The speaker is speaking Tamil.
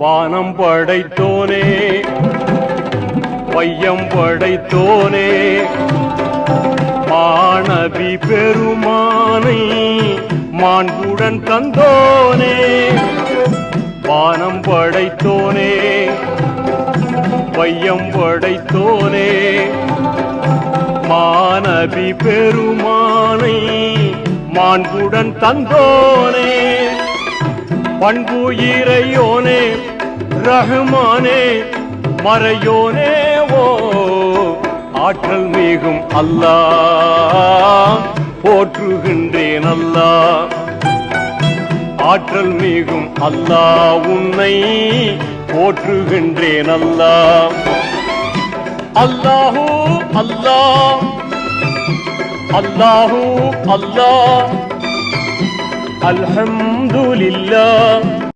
வானம் படைத்தோனே பையம் படைத்தோனே. மாணவி பெருமானை மாண்புடன் தந்தோனே வானம் படைத்தோனே பையம் படைத்தோனே. மாணவி பெருமானை மாண்புடன் தந்தோனே. பண்பு இறையோனே ரஹ்மானே மறையோனே ஓ ஆற்றல் மிகும் அல்லா போற்றுகின்றேன் அல்லா. ஆற்றல் மிகும் அல்லா உன்னை போற்றுகின்றேன் அல்லா. அல்லாஹூ அல்லா. அல்லாஹூ அல்லா. அல்லாஹ் அல்ஹம்துலில்லாஹ்